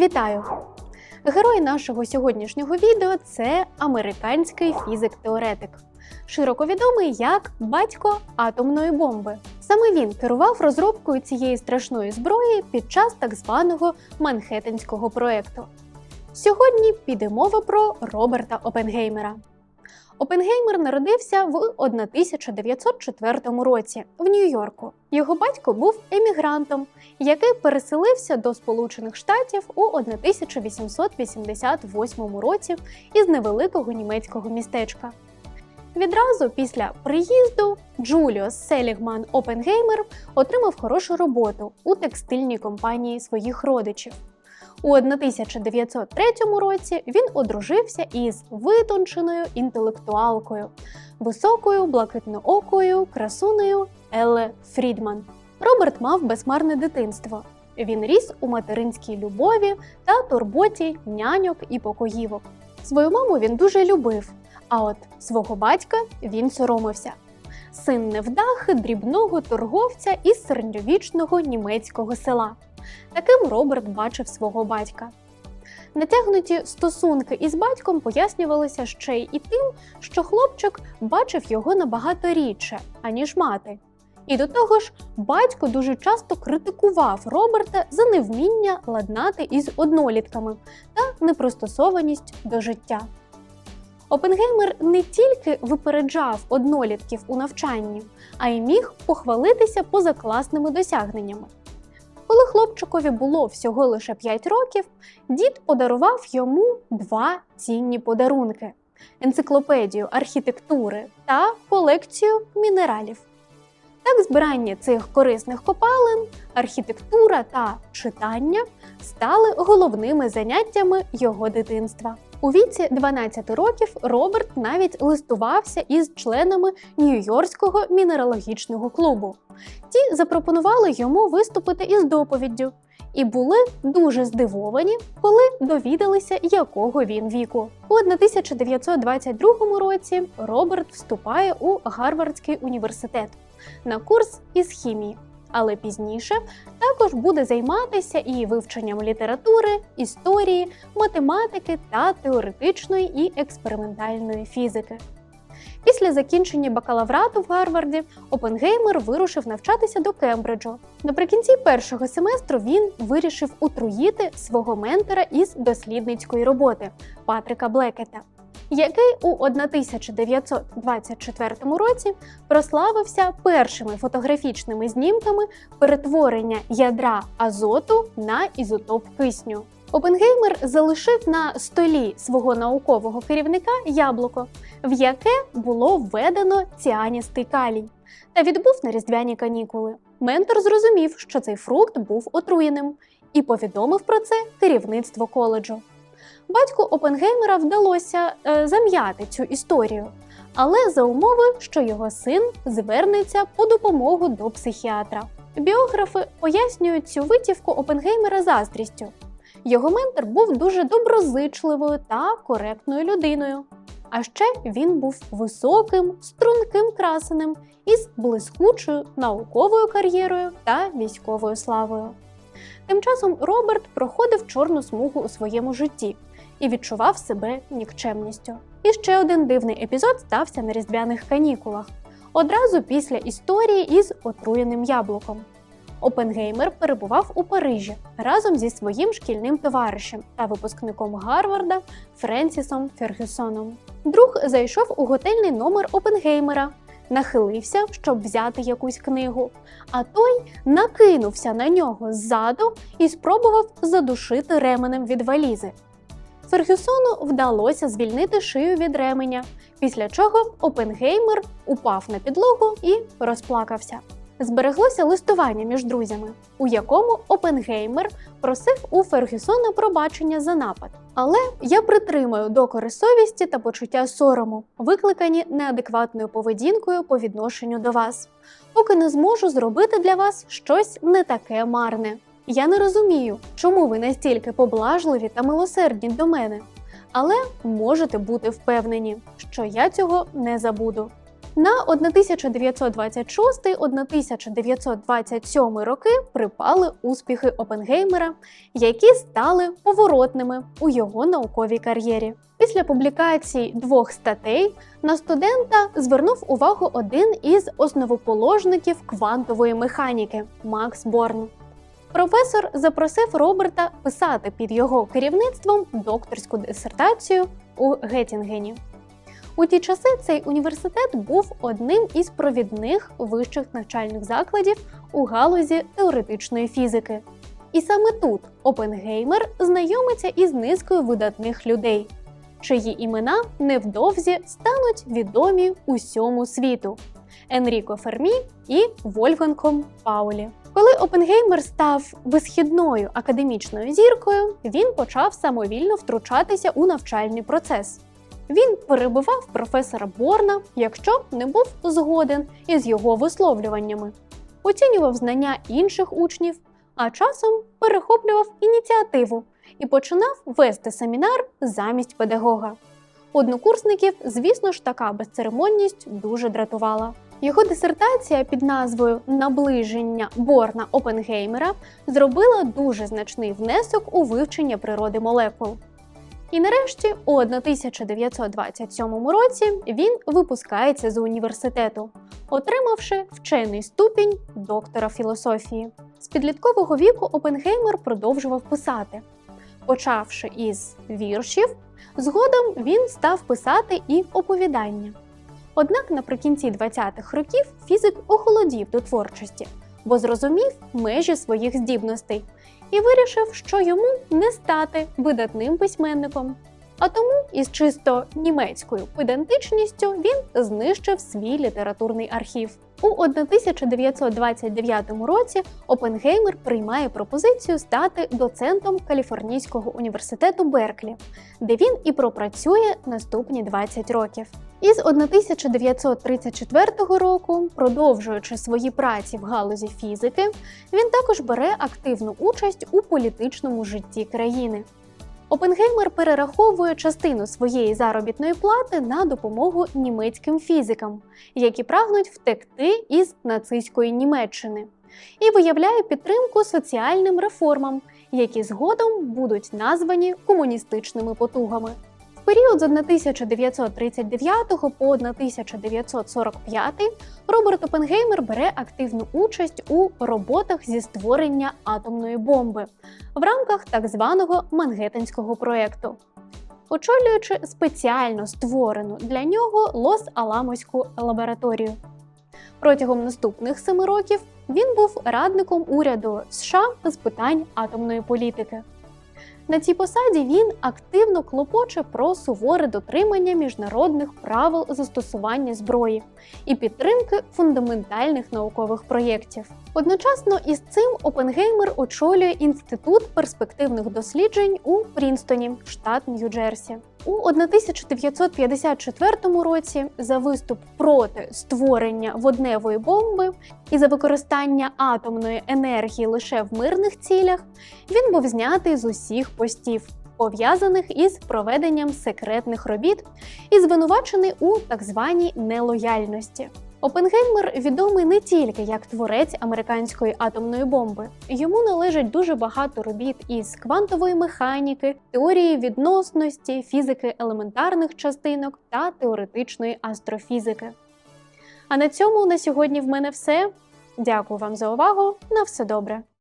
Вітаю! Герой нашого сьогоднішнього відео це американський фізик-теоретик, широко відомий як батько атомної бомби. Саме він керував розробкою цієї страшної зброї під час так званого Манхеттенського проекту. Сьогодні піде мова про Роберта Опенгеймера. Опенгеймер народився в 1904 році в Нью-Йорку. Його батько був емігрантом, який переселився до Сполучених Штатів у 1888 році із невеликого німецького містечка. Відразу після приїзду Джуліус Селігман Опенгеймер отримав хорошу роботу у текстильній компанії своїх родичів. У 1903 році він одружився із витонченою інтелектуалкою, високою блакитноокою красунею Елле Фрідман. Роберт мав безмарне дитинство. Він ріс у материнській любові та турботі няньок і покоївок. Свою маму він дуже любив, а от свого батька він соромився. Син невдахи дрібного торговця із середньовічного німецького села. Таким Роберт бачив свого батька. Натягнуті стосунки із батьком пояснювалися ще й і тим, що хлопчик бачив його набагато рідше, аніж мати. І до того ж, батько дуже часто критикував Роберта за невміння ладнати із однолітками та непристосованість до життя. Опенгеймер не тільки випереджав однолітків у навчанні, а й міг похвалитися позакласними досягненнями. Коли хлопчикові було всього лише 5 років, дід подарував йому два цінні подарунки: енциклопедію архітектури та колекцію мінералів. Так, збирання цих корисних копалин, архітектура та читання стали головними заняттями його дитинства. У віці 12 років Роберт навіть листувався із членами Нью-Йоркського мінералогічного клубу. Ті запропонували йому виступити із доповіддю і були дуже здивовані, коли довідалися, якого він віку. У 1922 році Роберт вступає у Гарвардський університет на курс із хімії. Але пізніше також буде займатися і вивченням літератури, історії, математики та теоретичної і експериментальної фізики. Після закінчення бакалаврату в Гарварді Опенгеймер вирушив навчатися до Кембриджу. Наприкінці першого семестру він вирішив отруїти свого ментора із дослідницької роботи Патрика Блекета, який у 1924 році прославився першими фотографічними знімками перетворення ядра азоту на ізотоп кисню. Опенгеймер залишив на столі свого наукового керівника яблуко, в яке було введено ціаністий калій, та відбув на різдвяні канікули. Ментор зрозумів, що цей фрукт був отруєним, і повідомив про це керівництво коледжу. Батьку Опенгеймера вдалося е, зам'яти цю історію, але за умови, що його син звернеться по допомогу до психіатра. Біографи пояснюють цю витівку Опенгеймера заздрістю. Його ментор був дуже доброзичливою та коректною людиною. А ще він був високим, струнким красенем із блискучою науковою кар'єрою та військовою славою. Тим часом Роберт проходив чорну смугу у своєму житті і відчував себе нікчемністю. І ще один дивний епізод стався на різдвяних канікулах одразу після історії із отруєним яблуком. Опенгеймер перебував у Парижі разом зі своїм шкільним товаришем та випускником Гарварда Френсісом Фергюсоном. Друг зайшов у готельний номер Опенгеймера, нахилився, щоб взяти якусь книгу, а той накинувся на нього ззаду і спробував задушити ременем від валізи. Фергюсону вдалося звільнити шию від ременя, після чого Опенгеймер упав на підлогу і розплакався. Збереглося листування між друзями, у якому Опенгеймер просив у Фергюсона пробачення за напад. Але я притримаю докори совісті та почуття сорому, викликані неадекватною поведінкою по відношенню до вас, поки не зможу зробити для вас щось не таке марне. Я не розумію, чому ви настільки поблажливі та милосердні до мене, але можете бути впевнені, що я цього не забуду. На 1926-1927 роки припали успіхи Опенгеймера, які стали поворотними у його науковій кар'єрі. Після публікації двох статей на студента звернув увагу один із основоположників квантової механіки Макс Борн. Професор запросив Роберта писати під його керівництвом докторську дисертацію у Геттінгені. У ті часи цей університет був одним із провідних вищих навчальних закладів у галузі теоретичної фізики. І саме тут Опенгеймер знайомиться із низкою видатних людей, чиї імена невдовзі стануть відомі усьому світу Енріко Фермі і Вольфгангом Паулі. Коли Опенгеймер став висхідною академічною зіркою, він почав самовільно втручатися у навчальний процес. Він перебивав професора Борна, якщо не був згоден із його висловлюваннями, оцінював знання інших учнів, а часом перехоплював ініціативу і починав вести семінар замість педагога. Однокурсників, звісно ж, така безцеремонність дуже дратувала. Його дисертація під назвою Наближення Борна Опенгеймера зробила дуже значний внесок у вивчення природи молекул. І нарешті, у 1927 році, він випускається з університету, отримавши вчений ступінь доктора філософії. З підліткового віку Опенгеймер продовжував писати. Почавши із віршів, згодом він став писати і оповідання. Однак наприкінці 20-х років фізик охолодів до творчості, бо зрозумів межі своїх здібностей і вирішив, що йому не стати видатним письменником. А тому із чисто німецькою педантичністю він знищив свій літературний архів. У 1929 році Опенгеймер приймає пропозицію стати доцентом Каліфорнійського університету Берклі, де він і пропрацює наступні 20 років. Із 1934 року, продовжуючи свої праці в галузі фізики, він також бере активну участь у політичному житті країни. Опенгеймер перераховує частину своєї заробітної плати на допомогу німецьким фізикам, які прагнуть втекти із нацистської Німеччини, і виявляє підтримку соціальним реформам, які згодом будуть названі комуністичними потугами. Період з 1939 по 1945 Роберт Опенгеймер бере активну участь у роботах зі створення атомної бомби в рамках так званого Мангеттенського проєкту, очолюючи спеціально створену для нього Лос-Аламоську лабораторію. Протягом наступних семи років він був радником уряду США з питань атомної політики. На цій посаді він активно клопоче про суворе дотримання міжнародних правил застосування зброї і підтримки фундаментальних наукових проєктів. Одночасно із цим Опенгеймер очолює інститут перспективних досліджень у Прінстоні, штат Нью-Джерсі. У 1954 році за виступ проти створення водневої бомби і за використання атомної енергії лише в мирних цілях він був знятий з усіх постів, пов'язаних із проведенням секретних робіт і звинувачений у так званій нелояльності. Опенгеймер відомий не тільки як творець американської атомної бомби. Йому належить дуже багато робіт із квантової механіки, теорії відносності, фізики елементарних частинок та теоретичної астрофізики. А на цьому на сьогодні в мене все. Дякую вам за увагу. На все добре.